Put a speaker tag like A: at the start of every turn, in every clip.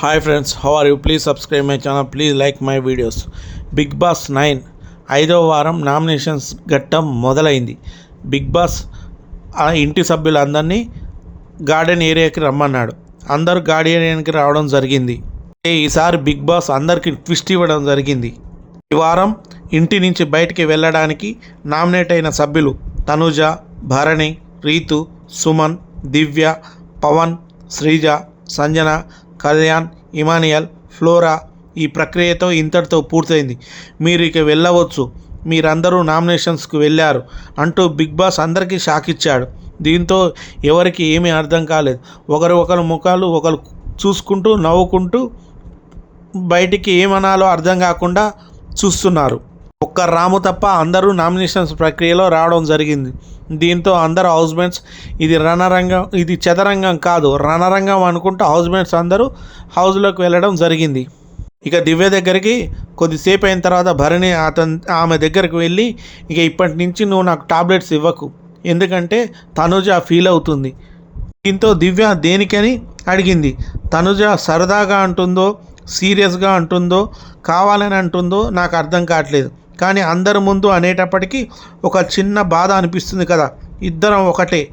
A: Hi friends how are you please subscribe my channel please like my videos Bigg Boss nine ఐదవ వారం nominations ఘట్టం మొదలైంది. Big boss ఆ ఇంటి సభ్యులందరినీ గార్డెన్ ఏరియాకి రమ్మన్నాడు. అందరూ గార్డెన్ ఏరియాకి రావడం జరిగింది. ఈసారి బిగ్ బాస్ అందరికీ ట్విస్ట్ ఇవ్వడం జరిగింది. ఈ వారం ఇంటి నుంచి బయటికి వెళ్ళడానికి నామినేట్ అయిన సభ్యులు తనుజ భరణి రీతు సుమన్ దివ్య పవన్ శ్రీజ సంజన కళ్యాణ్ ఇమానియల్ ఫ్లోరా ఈ ప్రక్రియతో ఇంతటితో పూర్తయింది. మీరు ఇక వెళ్ళవచ్చు. మీరందరూ నామినేషన్స్కు వెళ్ళారు అంటూ బిగ్ బాస్ అందరికీ షాక్ ఇచ్చాడు. దీంతో ఎవరికి ఏమీ అర్థం కాలేదు. ఒకరు ఒకరు ముఖాలు ఒకరు చూసుకుంటూ నవ్వుకుంటూ బయటికి ఏమనాలో అర్థం కాకుండా చూస్తున్నారు. ఒక్క రాము తప్ప అందరూ నామినేషన్స్ ప్రక్రియలో రావడం జరిగింది. దీంతో అందరు హౌస్మేట్స్ ఇది రణరంగం ఇది చదరంగం కాదు రణరంగం అనుకుంటూ హౌస్మేట్స్ అందరూ హౌస్లోకి వెళ్ళడం జరిగింది. ఇక దివ్య దగ్గరికి కొద్దిసేపు అయిన తర్వాత భరణి అతని ఆమె దగ్గరికి వెళ్ళి ఇక ఇప్పటి నుంచి నువ్వు నాకు టాబ్లెట్స్ ఇవ్వకు. ఎందుకంటే తనుజ ఫీల్ అవుతుంది. దీంతో దివ్య దేనికని అడిగింది. తనుజ సరదాగా అంటుందో సీరియస్గా అంటుందో కావాలని అంటుందో నాకు అర్థం కావట్లేదు. కానీ అందరి ముందు అనేటప్పటికీ ఒక చిన్న బాధ అనిపిస్తుంది కదా. ఇద్దరం ఒకటే.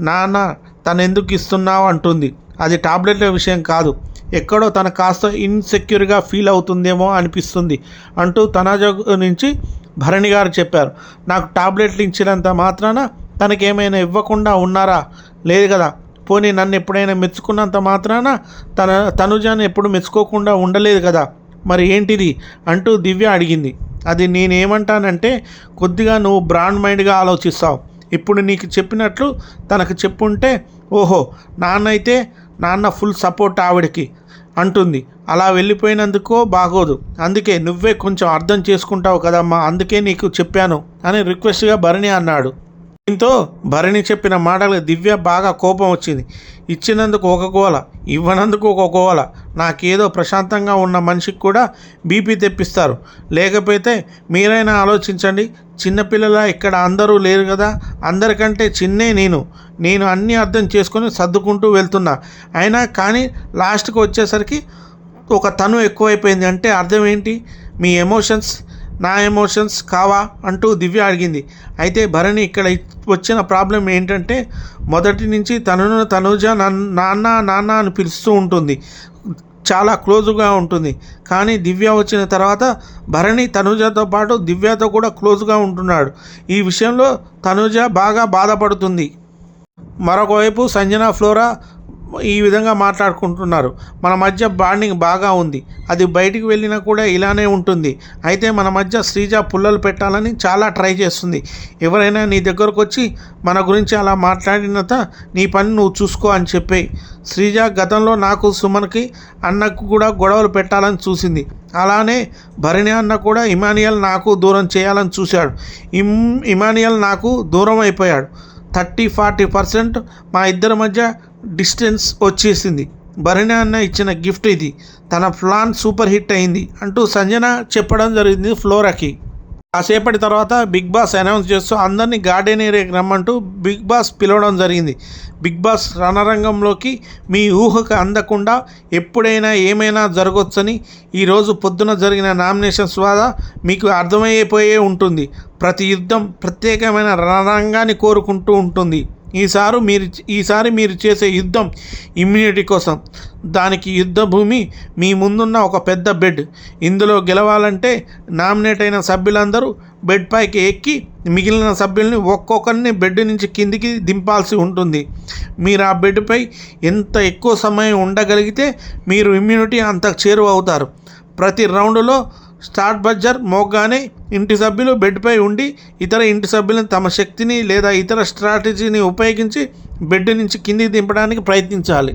A: నాన్న తను ఎందుకు ఇస్తున్నావు అంటుంది. అది టాబ్లెట్ల విషయం కాదు. ఎక్కడో తన కాస్త ఇన్సెక్యూర్గా ఫీల్ అవుతుందేమో అనిపిస్తుంది అంటూ తనజ నుంచి భరణి గారు చెప్పారు. నాకు టాబ్లెట్లు ఇచ్చినంత మాత్రాన తనకేమైనా ఇవ్వకుండా ఉన్నారా? లేదు కదా. పోనీ నన్ను ఎప్పుడైనా మెచ్చుకున్నంత మాత్రాన తన తనుజాన్ని ఎప్పుడు మెచ్చుకోకుండా ఉండలేదు కదా. మరి ఏంటిది? అంటూ దివ్య అడిగింది. అది నేనేమంటానంటే కొద్దిగా నువ్వు బ్రాండ్ మైండ్గా ఆలోచిస్తావు. ఇప్పుడు నీకు చెప్పినట్లు తనకు చెప్పుంటే ఓహో నాన్న అయితే నాన్న ఫుల్ సపోర్ట్ ఆవిడకి అంటుంది. అలా వెళ్ళిపోయినందుకో బాగోదు. అందుకే నువ్వే కొంచెం అర్థం చేసుకుంటావు కదమ్మా అందుకే నీకు చెప్పాను అని రిక్వెస్ట్గా భరణి అన్నాడు. దీంతో భరణి చెప్పిన మాటలు దివ్య బాగా కోపం వచ్చింది. ఇచ్చినందుకు ఒక గోల ఇవ్వనందుకు ఒక గోల. నాకేదో ప్రశాంతంగా ఉన్న మనిషికి కూడా బీపీ తెప్పిస్తారు. లేకపోతే మీరైనా ఆలోచించండి చిన్నపిల్లల ఇక్కడ అందరూ లేరు కదా అందరికంటే చిన్నే నేను. నేను అన్నీ అర్థం చేసుకొని సర్దుకుంటూ వెళ్తున్నా. అయినా కానీ లాస్ట్కి వచ్చేసరికి ఒక తను ఎక్కువైపోయింది. అంటే అర్థం ఏంటి? మీ ఎమోషన్స్ నా ఎమోషన్స్ కావా అంటూ దివ్య అడిగింది. అయితే భరణి ఇక్కడ వచ్చిన ప్రాబ్లం ఏంటంటే మొదటి నుంచి తనను తనుజ నన్- నాన్న నాన్న అని పిలుస్తూ ఉంటుంది. చాలా క్లోజ్గా ఉంటుంది. కానీ దివ్య వచ్చిన తర్వాత భరణి తనుజతో పాటు దివ్యతో కూడా క్లోజ్గా ఉంటున్నాడు. ఈ విషయంలో తనుజ బాగా బాధపడుతుంది. మరొకవైపు సంజన ఫ్లోరా ఈ విధంగా మాట్లాడుకుంటున్నారు. మన మధ్య బాండింగ్ బాగా ఉంది. అది బయటికి వెళ్ళినా కూడా ఇలానే ఉంటుంది. అయితే మన మధ్య శ్రీజ పుల్లలు పెట్టాలని చాలా ట్రై చేస్తుంది. ఎవరైనా నీ దగ్గరకు వచ్చి మన గురించి అలా మాట్లాడినంత నీ పని నువ్వు చూసుకో అని చెప్పి శ్రీజ గతంలో నాకు సుమన్కి అన్నకు కూడా గొడవలు పెట్టాలని చూసింది. అలానే భరణి అన్న కూడా ఇమానియల్ నాకు దూరం చేయాలని చూశాడు. ఇమ్ ఇమానియల్ నాకు దూరం అయిపోయాడు. థర్టీ ఫార్టీ పర్సెంట్ మా ఇద్దరి మధ్య డిస్టెన్స్ వచ్చేసింది. భరణి అన్న ఇచ్చిన గిఫ్ట్ ఇది. తన ప్లాన్ సూపర్ హిట్ అయింది అంటూ సంజన చెప్పడం జరిగింది ఫ్లోరాకి. కాసేపటి తర్వాత బిగ్ బాస్ అనౌన్స్ చేస్తూ అందరినీ గార్డెన్ ఏరియాకి రమ్మంటూ బిగ్ బాస్ పిలవడం జరిగింది. బిగ్ బాస్ రణరంగంలోకి మీ ఊహకు అందకుండా ఎప్పుడైనా ఏమైనా జరగవచ్చని ఈరోజు పొద్దున జరిగిన నామినేషన్స్ ద్వారా మీకు అర్థమైపోయే ఉంటుంది. ప్రతి యుద్ధం ప్రత్యేకమైన రణరంగాన్ని కోరుకుంటూ ఉంటుంది. ఈసారి మీరు ఈసారి మీరు చేసే యుద్ధం ఇమ్యూనిటీ కోసం. దానికి యుద్ధ భూమి మీ ముందున్న ఒక పెద్ద బెడ్ ఇందులో గెలవాలంటే నామినేట్ అయిన సభ్యులందరూ బెడ్ పైకి ఎక్కి మిగిలిన సభ్యుల్ని ఒక్కొక్కరిని బెడ్ నుంచి కిందికి దింపాల్సి ఉంటుంది. మీరు ఆ బెడ్పై ఎంత ఎక్కువ సమయం ఉండగలిగితే మీరు ఇమ్యూనిటీ అంత చేరువ అవుతారు ప్రతి రౌండ్లో స్టార్ట్ బజ్జర్ మోగ్గానే ఇంటి సభ్యులు బెడ్పై ఉండి ఇతర ఇంటి సభ్యులను తమ శక్తిని లేదా ఇతర స్ట్రాటజీని ఉపయోగించి బెడ్ నుంచి కిందికి దింపడానికి ప్రయత్నించాలి.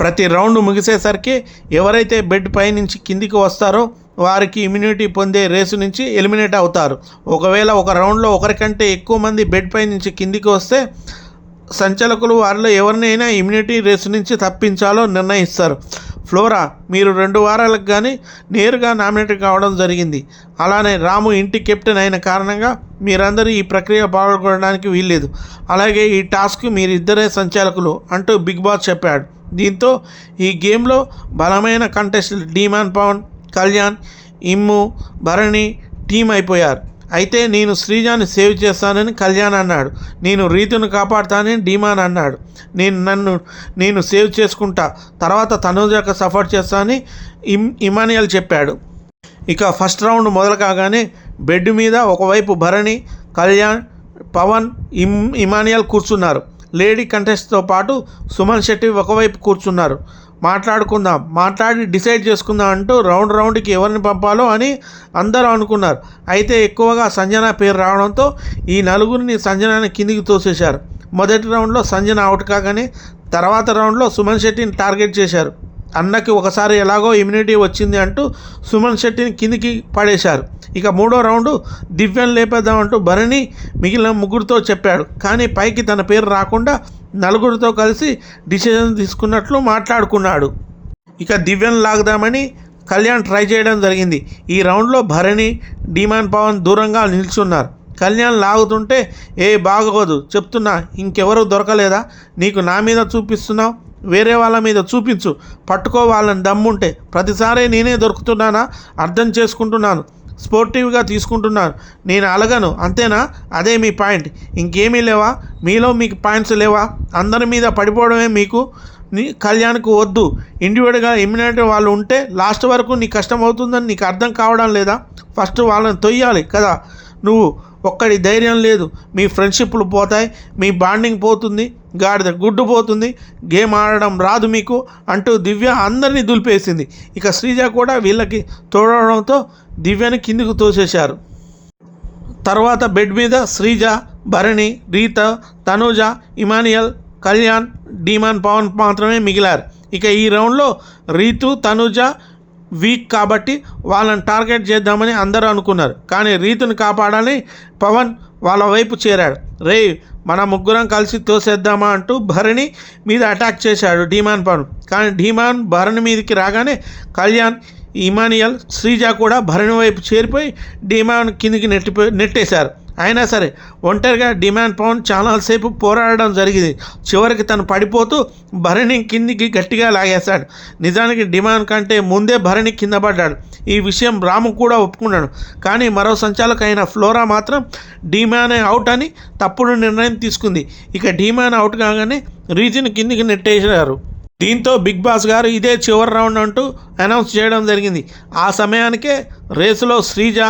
A: ప్రతి రౌండ్ ముగిసేసరికి ఎవరైతే బెడ్ పై నుంచి కిందికి వస్తారో వారికి ఇమ్యూనిటీ పొందే రేసు నుంచి ఎలిమినేట్ అవుతారు. ఒకవేళ ఒక రౌండ్లో ఒకరికంటే ఎక్కువ మంది బెడ్ పై నుంచి కిందికి వస్తే సంచాలకులు వారిలో ఎవరినైనా ఇమ్యూనిటీ రేసు నుంచి తప్పించాలో నిర్ణయిస్తారు. ఫ్లోరా మీరు రెండు వారాలకు కానీ నేరుగా నామినేట్ కావడం జరిగింది. అలానే రాము ఇంటి కెప్టెన్ అయిన కారణంగా మీరందరూ ఈ ప్రక్రియ పాల్గొనడానికి వీల్లేదు. అలాగే ఈ టాస్క్ మీరిద్దరే సంచాలకులు అంటూ బిగ్ బాస్ చెప్పాడు. దీంతో ఈ గేమ్లో బలమైన కంటెస్ట్ డీమాన్ పవన్ కళ్యాణ్ ఇమ్ము భరణి టీం అయిపోయారు. అయితే నేను శ్రీజాని సేవ్ చేస్తానని కళ్యాణ్ అన్నాడు. నేను రీతును కాపాడుతానని డీమాన్ అన్నాడు. నేను నన్ను నేను సేవ్ చేసుకుంటా. తర్వాత తనుజాక సఫర్ చేస్తానని ఇమ్ ఇమానియల్ చెప్పాడు. ఇక ఫస్ట్ రౌండ్ మొదలు కాగానే బెడ్ మీద ఒకవైపు భరణి కళ్యాణ్ పవన్ ఇమ్ ఇమానియల్ కూర్చున్నారు. లేడీ కంటెస్ట్తో పాటు సుమన్ శెట్టి ఒకవైపు కూర్చున్నారు. మాట్లాడుకుందాం. మాట్లాడి డిసైడ్ చేసుకుందాం అంటూ రౌండ్ రౌండ్కి ఎవరిని పంపాలో అని అందరూ అనుకున్నారు. అయితే ఎక్కువగా సంజన పేరు రావడంతో ఈ నలుగురిని సంజనని కిందికి తోసేశారు. మొదటి రౌండ్లో సంజన అవుట్ కాగానే తర్వాత రౌండ్లో సుమన్ శెట్టిని టార్గెట్ చేశారు. అన్నకి ఒకసారి ఎలాగో ఇమ్యూనిటీ వచ్చింది అంటూ సుమన్ శెట్టిని కిందికి పడేశారు. ఇక మూడో రౌండు దివ్యం లేపేద్దామంటూ భరణి మిగిలిన ముగ్గురితో చెప్పాడు. కానీ పైకి తన పేరు రాకుండా నలుగురితో కలిసి డిసిజన్ తీసుకున్నట్లు మాట్లాడుకున్నాడు. ఇక దివ్యం లాగుదామని కళ్యాణ్ ట్రై చేయడం జరిగింది. ఈ రౌండ్లో భరణి డిమాన్ పవన్ దూరంగా నిల్చున్నారు. కళ్యాణ్ లాగుతుంటే ఏ బాగోదు. చెప్తున్నా. ఇంకెవరు దొరకలేదా? నీకు నా మీద చూపిస్తున్నావు? వేరే వాళ్ళ మీద చూపించు. పట్టుకోవాలని దమ్ముంటే. ప్రతిసారి నేనే దొరుకుతున్నానా? అర్థం చేసుకుంటున్నాను. స్పోర్టివ్గా తీసుకుంటున్నాను నేను అలగను అంతేనా? అదే మీ పాయింట్. ఇంకేమీ లేవా? మీలో మీకు పాయింట్స్ లేవా? అందరి మీద పడిపోవడమే మీకు? నీ కళ్యాణ్కు వద్దు. ఇండివిడ్గా ఇమ్యూనిటీ వాళ్ళు ఉంటే లాస్ట్ వరకు నీకు కష్టం అవుతుందని నీకు అర్థం కావడం లేదా? ఫస్ట్ వాళ్ళని తొయ్యాలి కదా. నువ్వు ఒక్కడి ధైర్యం లేదు. మీ ఫ్రెండ్షిప్లు పోతాయి మీ బాండింగ్ పోతుంది గాడిద గుడ్డు పోతుంది గేమ్ ఆడడం రాదు మీకు అంటూ దివ్య అందరినీ దులిపేసింది. ఇక శ్రీజ కూడా వీళ్ళకి తోడడంతో దివ్యని కిందికి తోసేశారు. తర్వాత బెడ్ మీద శ్రీజ భరణి రీత తనూజ ఇమానియల్ కళ్యాణ్ డీమాన్ పవన్ మాత్రమే మిగిలారు. ఇక ఈ రౌండ్లో రీతు తనుజ వీక్ కాబట్టి వాళ్ళని టార్గెట్ చేద్దామని అందరూ అనుకున్నారు. కానీ రీతుని కాపాడాలని పవన్ వాళ్ళ వైపు చేరాడు. రే మన ముగ్గురం కలిసి తోసేద్దామా అంటూ భరణి మీద అటాక్ చేశాడు డీమాన్ పవన్. కానీ డీమాన్ భరణి మీదకి రాగానే కళ్యాణ్ ఇమానియల్ శ్రీజ కూడా భరణి వైపు చేరిపోయి డీమాన్ కిందికి నెట్టిపోయి నెట్టేశారు. అయినా సరే ఒంటరిగా డిమాండ్ పవన్ చాలాసేపు పోరాడడం జరిగింది. చివరికి తను పడిపోతూ భరణి కిందికి గట్టిగా లాగేశాడు. నిజానికి డిమాండ్ కంటే ముందే భరణి కింద పడ్డాడు. ఈ విషయం రాము కూడా ఒప్పుకున్నాడు. కానీ మరో సంచాలక అయిన ఫ్లోరా మాత్రం డిమాన్ అవుట్ అని తప్పుడు నిర్ణయం తీసుకుంది. ఇక డిమాన్ అవుట్ కాగానే రీతిని కిందికి నెట్టేశారు. దీంతో బిగ్ బాస్ గారు ఇదే చివరి రౌండ్ అంటూ అనౌన్స్ చేయడం జరిగింది. ఆ సమయానికే రేసులో శ్రీజ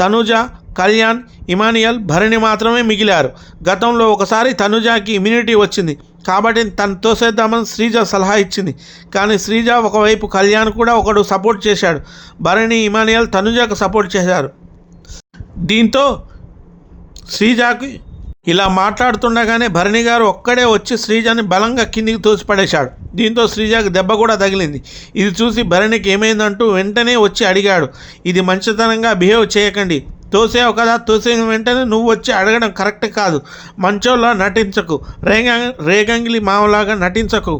A: తనుజ కళ్యాణ్ ఇమానియల్ భరణి మాత్రమే మిగిలారు. గతంలో ఒకసారి తనుజాకి ఇమ్యూనిటీ వచ్చింది. కాబట్టి తను తోసేద్దామని శ్రీజ సలహా ఇచ్చింది. కానీ శ్రీజ ఒకవైపు కళ్యాణ్ కూడా ఒకడు సపోర్ట్ చేశాడు. భరణి ఇమానియల్ తనుజాకు సపోర్ట్ చేశారు. దీంతో శ్రీజాకి ఇలా మాట్లాడుతుండగానే భరణి గారు ఒక్కడే వచ్చి శ్రీజని బలంగా కిందికి తోసిపడేశాడు. దీంతో శ్రీజాకి దెబ్బ కూడా తగిలింది. ఇది చూసి భరణికి ఏమైందంటూ వెంటనే వచ్చి అడిగాడు. ఇది మంచితనంగా బిహేవ్ చేయకండి. తోసేవు కదా తోసిన వెంటనే నువ్వు వచ్చి అడగడం కరెక్ట్ కాదు. మంచోళ్ళ నటించకు. రేగ రేగంగిలి మామలాగా నటించకు.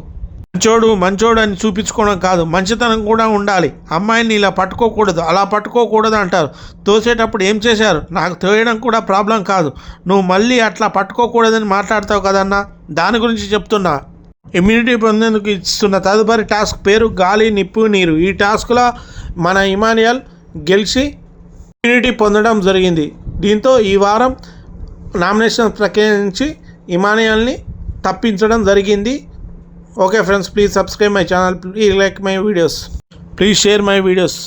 A: మంచోడు మంచోడు అని చూపించుకోవడం కాదు. మంచితనం కూడా ఉండాలి. అమ్మాయిని ఇలా పట్టుకోకూడదు. అలా పట్టుకోకూడదు అంటారు. తోసేటప్పుడు ఏం చేశారు? నాకు తోయడం కూడా ప్రాబ్లం కాదు. నువ్వు మళ్ళీ అట్లా పట్టుకోకూడదని మాట్లాడతావు కదన్నా? దాని గురించి చెప్తున్నా. ఇమ్యూనిటీ పొందేందుకు ఇస్తున్న తదుపరి టాస్క్ పేరు గాలి నిప్పు నీరు. ఈ టాస్క్లో మన ఇమానియల్ గెలిచి ఇమ్యూనిటీ పొందడం జరిగింది. దీంతో ఈ వారం నామినేషన్ ప్రక్రియ నుంచి ఇమానియల్ని తప్పించడం జరిగింది. Okay friends please subscribe my channel please like my videos. Please share my videos.